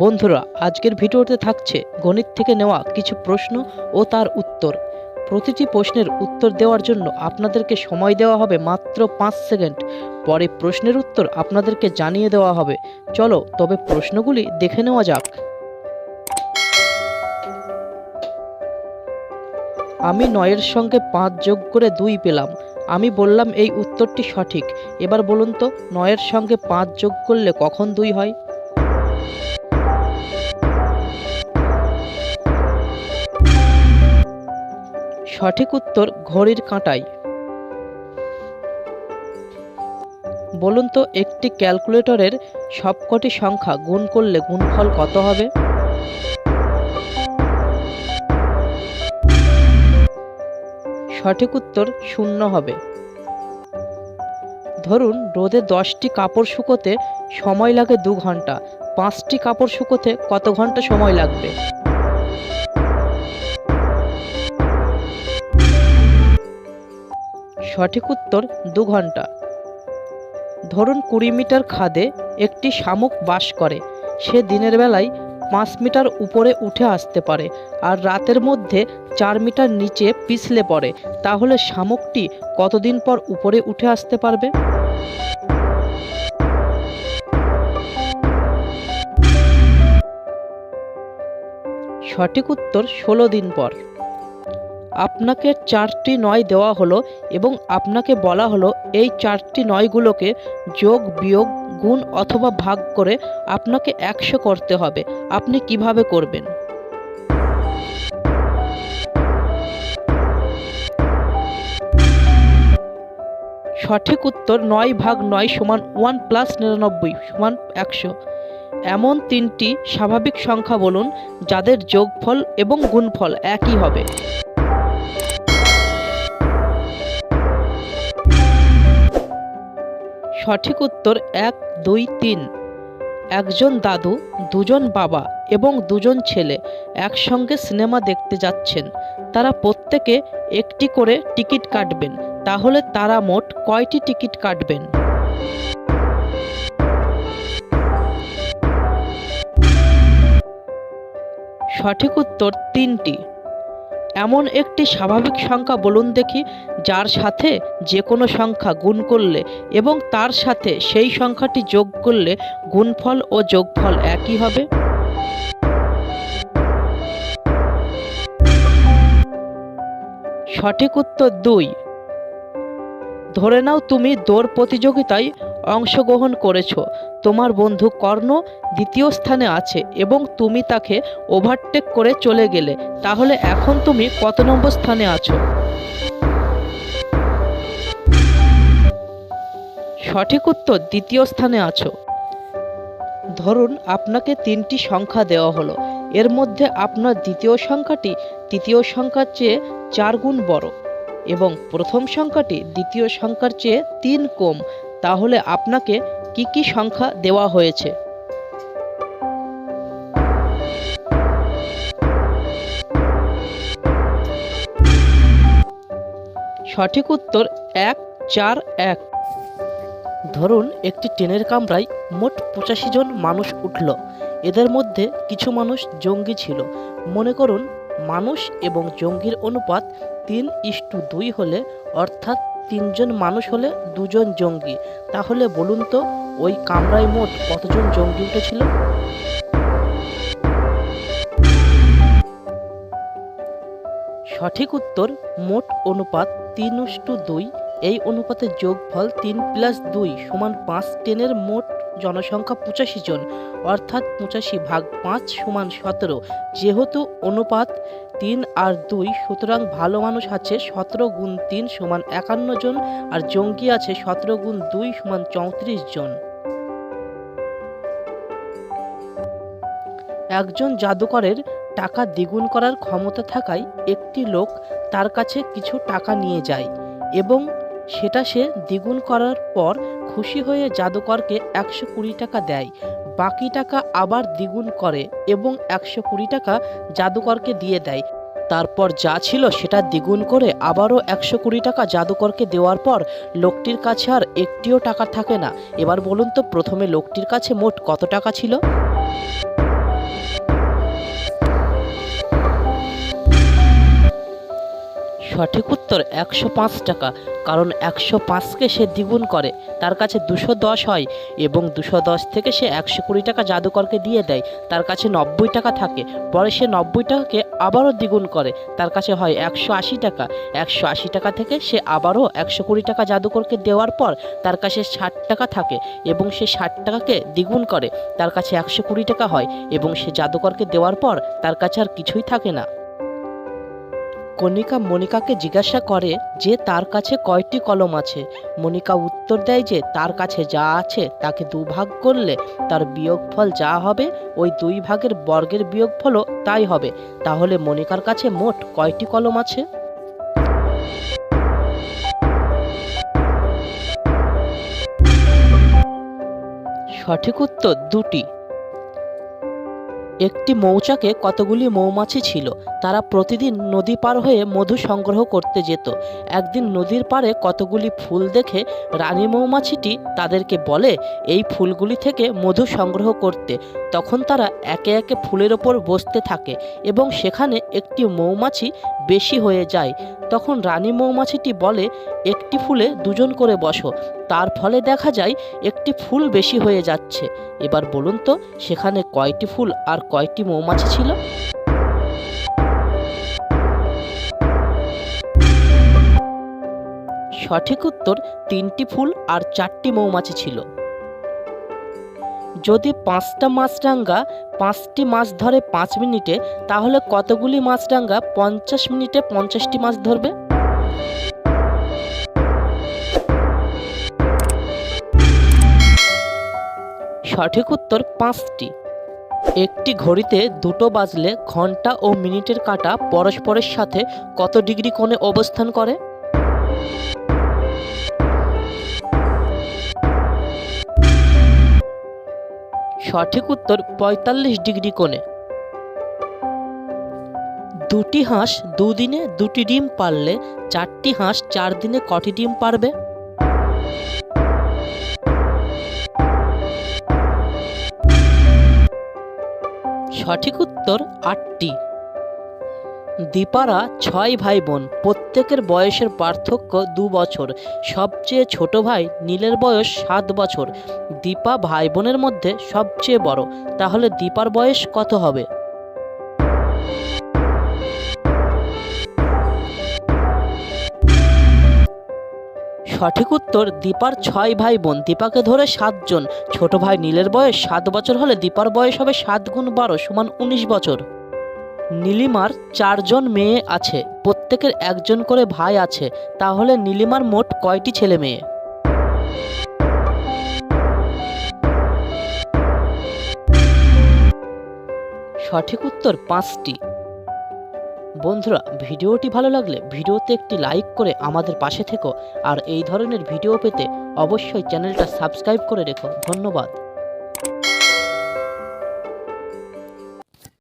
বন্ধুরা, আজকের ভিডিওতে থাকছে গণিত থেকে নেওয়া কিছু প্রশ্ন ও তার উত্তর। প্রতিটি প্রশ্নের উত্তর দেওয়ার জন্য আপনাদেরকে সময় দেওয়া হবে মাত্র পাঁচ সেকেন্ড। পরে প্রশ্নের উত্তর আপনাদেরকে জানিয়ে দেওয়া হবে। চলো, তবে প্রশ্নগুলি দেখে নেওয়া যাক। আমি নয়ের সঙ্গে পাঁচ যোগ করে দুই পেলাম। আমি বললাম এই উত্তরটি সঠিক। এবার বলুন তো, নয়ের সঙ্গে পাঁচ যোগ করলে কখন দুই হয়? সঠিক উত্তর ঘড়ির কাঁটায়। বলুন তো, একটি ক্যালকুলেটরের সবকটি সংখ্যা গুণ করলে গুণফল কত হবে? সঠিক উত্তর শূন্য হবে। ধরুন, রোদে দশটি কাপড় শুকোতে সময় লাগে দু ঘণ্টা। পাঁচটি কাপড় শুকোতে কত ঘণ্টা সময় লাগবে? সঠিক উত্তর দু ঘণ্টা। ধরুন কুড়ি মিটার খাদে একটি শামুক বাস করে। সে দিনের বেলায় পাঁচ মিটার উপরে উঠে আসতে পারে আর রাতের মধ্যে চার মিটার নিচে পিছলে পড়ে। তাহলে শামুকটি কতদিন পর উপরে উঠে আসতে পারবে? সঠিক উত্তর ষোলো দিন পর। আপনাকে চারটি নয় দেওয়া হলো এবং আপনাকে বলা হলো এই চারটি নয়গুলোকে যোগ, বিয়োগ, গুণ অথবা ভাগ করে আপনাকে একশো করতে হবে। আপনি কীভাবে করবেন? সঠিক উত্তর নয় ভাগ নয় সমান ওয়ান প্লাস নিরানব্বই সমান একশো। এমন তিনটি স্বাভাবিক সংখ্যা বলুন যাদের যোগফল এবং গুণফল একই হবে। সঠিক উত্তর এক, দুই, তিন। একজন দাদু, দুজন বাবা এবং দুজন ছেলে একসঙ্গে সিনেমা দেখতে যাচ্ছেন। তারা প্রত্যেকে একটি করে টিকিট কাটবেন। তাহলে তারা মোট কয়টি টিকিট কাটবেন? সঠিক উত্তর তিনটি। এমন একটি স্বাভাবিক সংখ্যা বলুন দেখি, যার সাথে যে কোনো সংখ্যা গুণ করলে এবং তার সাথে সেই সংখ্যাটি যোগ করলে গুণফল ও যোগফল একই হবে। সঠিক উত্তর দুই। ধরে নাও তুমি দৌড় প্রতিযোগিতায় অংশগ্রহণ করেছ। তোমার বন্ধু কর্ণ দ্বিতীয় স্থানে আছে এবং তুমি তাকে ওভারটেক করে চলে গেলে। তাহলে এখন তুমি কত নম্বর স্থানে আছো? সঠিক উত্তর, দ্বিতীয় স্থানে আছো। ধরুন আপনাকে তিনটি সংখ্যা দেওয়া হলো। এর মধ্যে আপনার দ্বিতীয় সংখ্যাটি তৃতীয় সংখ্যার চেয়ে চার গুণ বড় এবং প্রথম সংখ্যাটি দ্বিতীয় সংখ্যার চেয়ে তিন কম। তাহলে আপনাকে কি কি সংখ্যা দেওয়া হয়েছে? সঠিক উত্তর এক চার এক। ধরুন একটি ট্রেনের কামরায় মোট পঁচাশি জন মানুষ উঠল। এদের মধ্যে কিছু মানুষ জঙ্গি ছিল। মনে করুন, মানুষ এবং জঙ্গির অনুপাত তিন ইস্টু দুই হলে অর্থাৎ তিনজন মানুষ হলে দুজন জঙ্গি। তাহলে বলুন তো, ওই কামরায় মোট কতজন জঙ্গি উঠেছিল? সঠিক উত্তর, মোট অনুপাত তিন উষ্টু দুই। এই অনুপাতের যোগফল তিন প্লাস দুই সমান পাঁচ টেনের মোট জনসংখ্যা পঁচাশি জন, অর্থাৎ পঁচাশি ভাগ পাঁচ সমান সতেরো। যেহেতু অনুপাত তিন আর দুই, সুতরাং ভালো মানুষ আছে সতেরো গুণ তিন সমান একান্ন জন, আর জঙ্গি আছে সতেরো গুণ দুই সমান চৌত্রিশ জন। একজন জাদুকরের টাকা দ্বিগুণ করার ক্ষমতা থাকায় একটি লোক তার কাছে কিছু টাকা নিয়ে যায় এবং সেটা সে দ্বিগুণ করার পর খুশি হয়ে জাদুকরকে একশো কুড়ি টাকা দেয়। বাকি টাকা আবার দ্বিগুণ করে এবং একশো কুড়ি টাকা জাদুকরকে দিয়ে দেয়। তারপর যা ছিল সেটা দ্বিগুণ করে আবারও একশো কুড়ি টাকা জাদুকরকে দেওয়ার পর লোকটির কাছে আর একটিও টাকা থাকে না। এবার বলুন তো প্রথমে লোকটির কাছে মোট কত টাকা ছিল? সঠিক উত্তর একশো পাঁচ টাকা, কারণ একশো পাঁচকে সে দ্বিগুণ করে। তার কাছে দুশো দশ হয় এবং দুশো দশ থেকে সে একশো কুড়ি টাকা জাদুকরকে দিয়ে দেয়। তার কাছে নব্বই টাকা থাকে, পরে সে নব্বই টাকাকে আবারও দ্বিগুণ করে। তার কাছে হয় একশো আশি টাকা, একশো আশি টাকা থেকে সে আবারও একশো কুড়ি টাকা জাদুকরকে দেওয়ার পর তার কাছে ষাট টাকা থাকে এবং সে ষাট টাকাকে দ্বিগুণ করে। তার কাছে একশো কুড়ি টাকা হয় এবং সে জাদুকরকে দেওয়ার পর তার কাছে আর কিছুই থাকে না। কণিকা মনিকাকে জিজ্ঞাসা করে যে তার কাছে কয়টি কলম আছে। মনিকা উত্তর দেয় যে তার কাছে যা আছে তাকে দুভাগ করলে তার বিয়োগফল যা হবে, ওই দুই ভাগের বর্গের বিয়োগফলও তাই হবে। তাহলে মনিকার কাছে মোট কয়টি কলম আছে? সঠিক উত্তর দুটি। একটি মৌচাকে কতগুলি মৌমাছি ছিল, তারা প্রতিদিন নদী পার হয়ে মধু সংগ্রহ করতে যেত। একদিন নদীর পাড়ে কতগুলি ফুল দেখে রানী মৌমাছিটি তাদেরকে বলে, এই ফুলগুলি থেকে মধু সংগ্রহ করতে। তখন তারা একে একে ফুলের ওপর বসতে থাকে এবং সেখানে একটি মৌমাছি বেশি হয়ে যায়। তখন রানী মৌমাছিটি বলে, একটি ফুলে দুজন করে বসো, তার ফলে দেখা যায় একটি ফুল বেশি হয়ে যাচ্ছে। এবার বলুন তো, সেখানে কয়টি ফুল আর কয়টি মৌমাছি ছিল। সঠিক উত্তর, তিনটি ফুল আর চারটি মৌমাছি ছিল। যদি পাঁচটা মাছরাঙ্গা পাঁচটি মাছ ধরে পাঁচ মিনিটে, তাহলে কতগুলি মাছরাঙ্গা পঞ্চাশ মিনিটে পঞ্চাশটি মাছ ধরবে? সঠিক উত্তর, পাঁচটি। একটি ঘড়িতে দুটো বাজলে ঘণ্টা ও মিনিটের কাঁটা পরস্পরের সাথে কত ডিগ্রি কোণে অবস্থান করে? সঠিক উত্তর পঁয়তাল্লিশ ডিগ্রি কোণে। দুটি হাঁস দুদিনে দুটি ডিম পারলে চারটি হাঁস চার দিনে কটি ডিম পারবে? সঠিক উত্তর আটটি। দীপারা ছয় ভাই বোন প্রত্যেকের বয়সের পার্থক্য দু বছর। সবচেয়ে ছোট ভাই নীলের বয়স সাত বছর। দীপা ভাই বোনের মধ্যে সবচেয়ে বড়। তাহলে দীপার বয়স কত হবে? সঠিক উত্তর, দীপার ছয় ভাই বোন। দীপাকে ধরে সাতজন ছোট ভাই নীলের বয়স সাত বছর হলে দীপার বয়স হবে সাত গুণ বারো সমান উনিশ বছর। নীলিমার চারজন মেয়ে আছে। প্রত্যেকের একজন করে ভাই আছে। তাহলে নীলিমার মোট কয়টি ছেলে মেয়ে? সঠিক উত্তর পাঁচটি। বন্ধুরা, ভিডিওটি ভালো লাগলে ভিডিওতে একটি লাইক করে আমাদের পাশে থেকো। আর এই ধরনের ভিডিও পেতে অবশ্যই চ্যানেলটা সাবস্ক্রাইব করে রেখো। ধন্যবাদ।